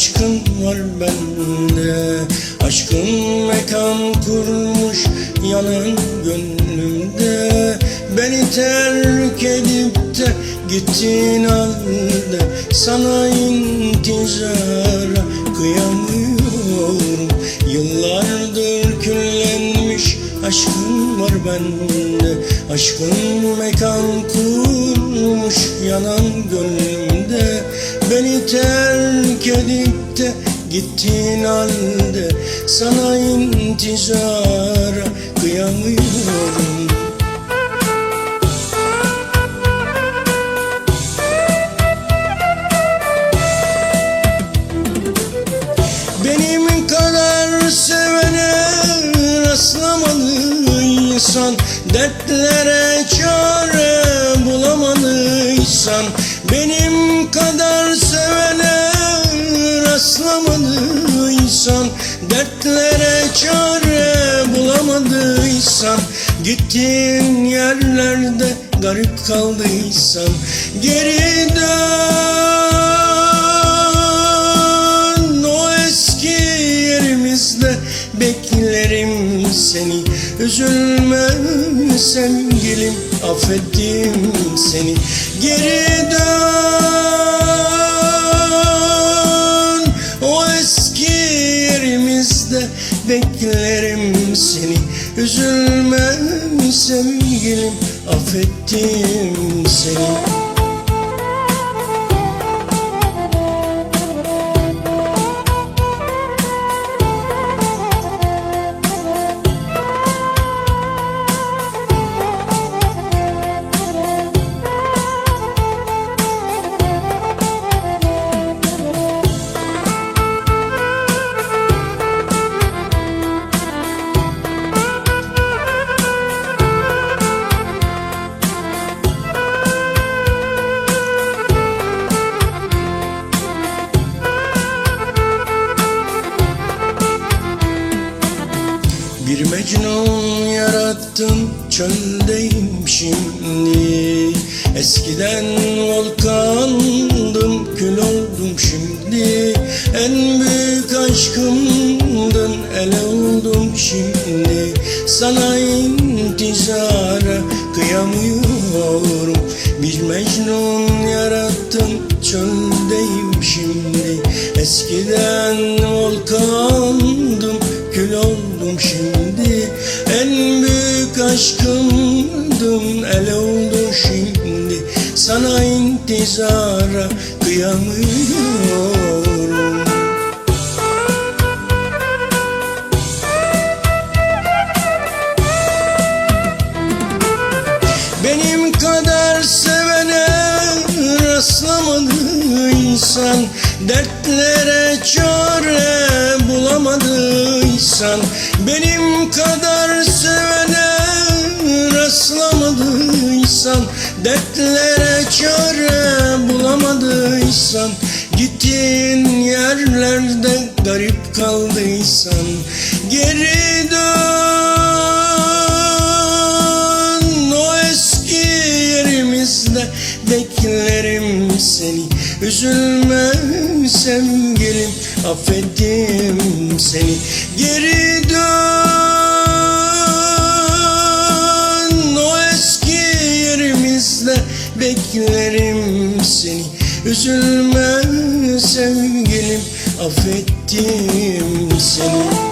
Aşkın var bende. Aşkın mekan kurmuş yanan gönlümde. Beni terk edip de gittin halde. Sana intizara kıyamıyorum. Yıllardır küllenmiş aşkın var bende. Aşkın mekan kurmuş yanan gönlümde. Beni terk edip de gittin halde Sana intizara kıyamıyorum. Benim kadar sevene rastlamadı insan Dertlere çare bulamadıysan Benim kadar sevene rastlamadı insan. Dertlere çare bulamadıysan Gittiğin yerlerde garip kaldıysan Geri dön o eski yerimizde beklerim seni. Üzülme sevgilim affettim seni. Geri dön beklerim seni. Üzülme sevgilim affettim seni Mecnun yarattın çöldeyim şimdi. Eskiden volkandım kül oldum şimdi. En büyük aşkımdın ele oldum şimdi. Sana intizara kıyamıyorum. Bir Mecnun yarattın çöldeyim şimdi. Eskiden volkandım kül oldum şimdi aşkımdın ele oldu şimdi. Sana intizara kıyamıyorum. Benim kadar sevene rastlamadı insan. Dertlere çare bulamadıysan Benim kadar sevene Dertlere çare bulamadıysan Gittiğin yerlerde garip kaldıysan Geri dön. O eski yerimizde beklerim seni. Üzülme sevgilim affettim seni. Geri dön Üzülme sevgilim affettim seni